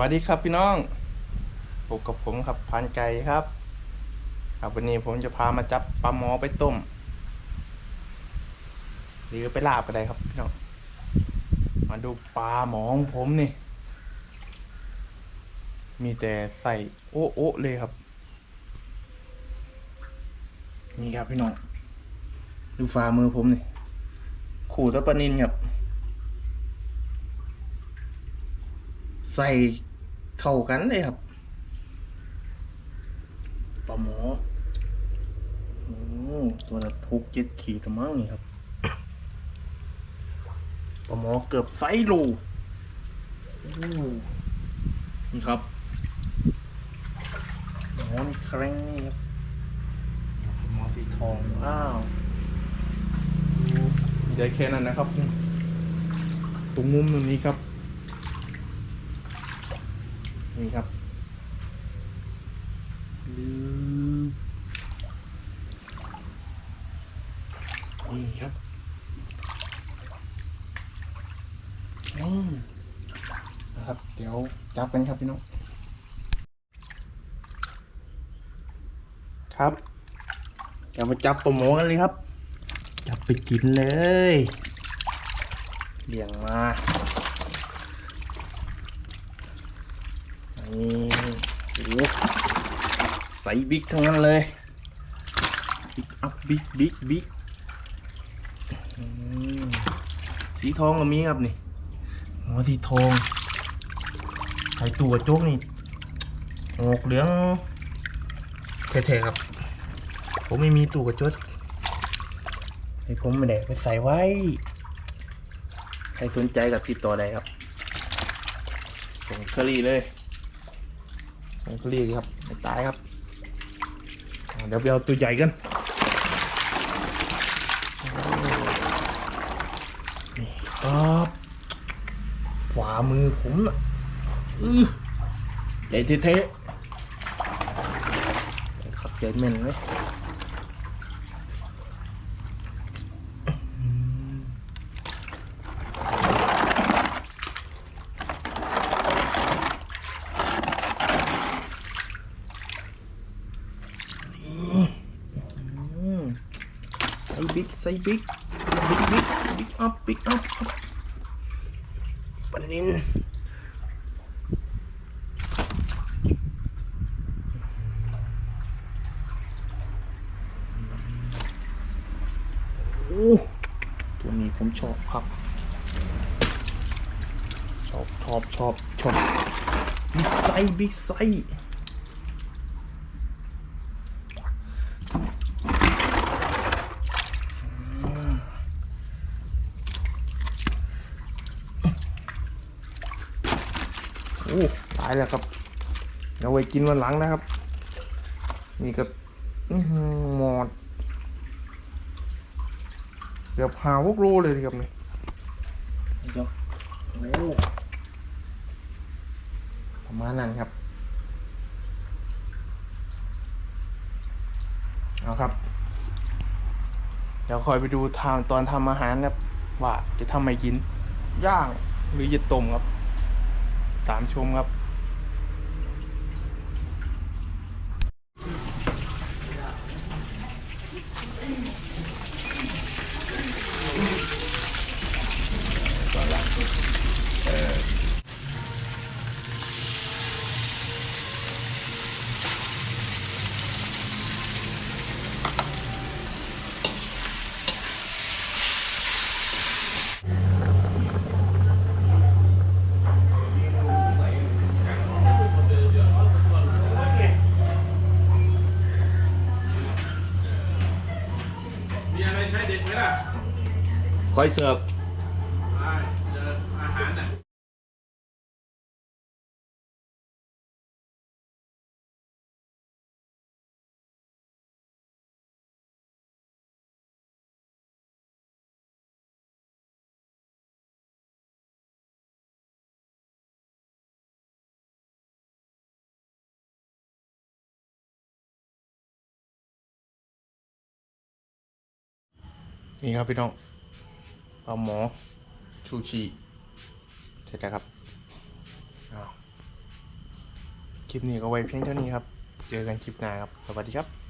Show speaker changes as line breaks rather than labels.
วัสดีครับพี่น้องพบกับผมครับพานไก่ครับ ครับวันนี้ผมจะพามาจับปลาหมอไปต้ม หรือไปลาบก็ได้ครับพี่น้อง มาดูปลาหมอของผมนี่ มีแต่ใส่โอ๊ะโอ๊ะเลยครับ นี่ครับพี่น้อง ดูฝ่ามือผมนี่ ขู่ตะปนินครับ ใส่เข้ากันเลยครับปลาหมอโอ้ตัวละหกเจ็ดขีดละมั้งนี่ครับปลาหมอเกือบไซโลนี่ครับหมอนี่แครงนี่ครับหมอสีทองว้าวได้แค่นั้นนะครับ ตรงมุมตรงนี้ครับ นี่ครับลืมนี่ครับนี่นะครับ เดี๋ยวจับกันครับพี่น้อง ครับเดี๋ยวมาจับปลาหมอกันเลยครับ จับไปกินเลยเลี้ยงมา นี่ใส่บิ๊กทั้งนั้นเลย บิ๊กอัพบิ๊กบิ๊กบิ๊กสีทองก็มีครับนี่หัวสีทองใส่ตัวโจ๊กนี่ออกเหลืองแท้ๆครับ ผมไม่มีตู้กระจกให้ผมไม่ได้ไปใส่ไว้ ใครสนใจกับติดต่อได้ครับ ส่งเคอรี่เลย ส่งเคอรี่ครับไม่ตายครับ เดี๋ยวไปเอาตัวใหญ่กันนี่ครับฝ่ามือผมน่ะอื้อใหญ่เท่ๆขับใหญ่แม่นเลยอืมอืมใส่บิ๊กใส่บิ๊กบิ๊กบิ๊กบิ๊กอัพบิ๊กอัพปะนินโอ้ตัวนี้ผมชอบครับ ชอบชอบชอบชอบบิ๊กไซส์บิ๊กไซส์ อ้ตายแล้วครับเดี๋ยวไว้กินวันหลังนะครับ นี่ก็อื้อหือหมอดเกือบหาวกโลเลยครับนี่นี่ครับโอ้ประมาณนั้นครับ เอาครับ เดี๋ยวคอยไปดูทางตอนทำอาหารครับ ว่าจะทำไมกิน ย่างหรือจะต้มครับ ตามชมครับ คอยเสิร์ฟ
อาหารน่ะ
นี่ครับพี่น้องปลาหมอ ชูชีเสร็จแล้วครับคลิปนี้ก็ไว้เพียงเท่านี้ครับ เจอกันคลิปหน้าครับ สวัสดีครับ